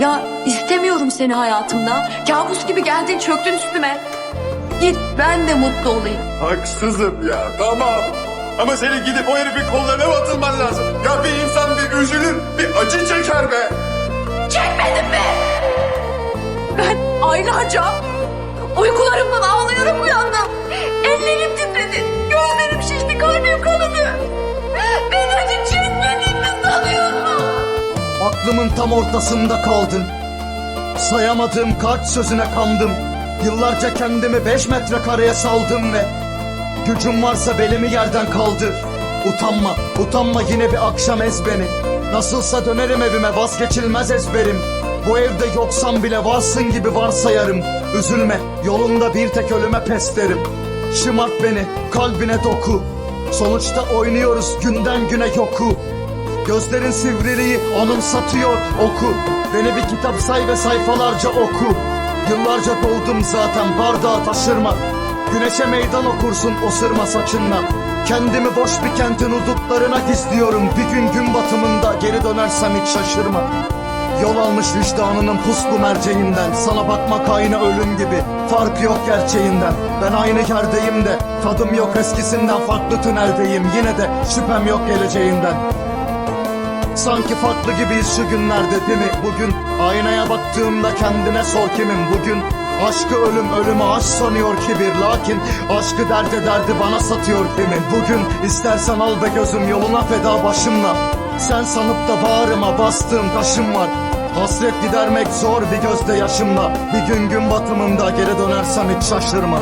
Ya istemiyorum seni hayatımda. Kabus gibi geldin çöktün üstüme. Git ben de mutlu olayım. Haksızım ya tamam. Ama senin gidip o herifin kollarına mı atılman lazım? Ya bir insan bir üzülür, bir acı çeker be. Çekmedin mi? Ben aylarca uykularımdan ağlayarak uyandım. Aklımın tam ortasında kaldım. Sayamadığım kart sözüne kandım. Yıllarca kendimi beş metrekareye saldım ve gücüm varsa belimi yerden kaldır. Utanma, utanma yine bir akşam ez beni. Nasılsa dönerim evime vazgeçilmez ezberim. Bu evde yoksam bile varsın gibi varsayarım. Üzülme, yolunda bir tek ölüme pes derim. Şımart beni, kalbine doku. Sonuçta oynuyoruz günden güne yoku. Gözlerin sivriliği anımsatıyor oku. Beni bir kitap say ve sayfalarca oku. Yıllarca doldum zaten bardağı taşırma. Güneşe meydan okursun o sırma saçınla. Kendimi boş bir kentin hudutlarına gizliyorum. Bir gün gün batımında geri dönersem hiç şaşırma. Yol almış vicdanının puslu merceğinden. Sana bakmak aynı ölüm gibi Fark yok gerçeğinden. Ben aynı yerdeyim de Tadım yok eskisinden farklı tüneldeyim. Yine de şüphem yok geleceğinden Sanki farklı gibiyiz şu günlerde değil mi? Bugün aynaya baktığımda kendine sor kimim bugün? Aşkı ölüm ölümü aşk sanıyor kibir. Lakin aşkı derde derdi bana satıyor kimin Bugün istersen al be gözüm yoluna feda başımla. Sen sanıp da bağrıma bastığım taşım var. Hasret gidermek zor bir gözde yaşımla. Bir gün gün batımında geri dönersem hiç şaşırma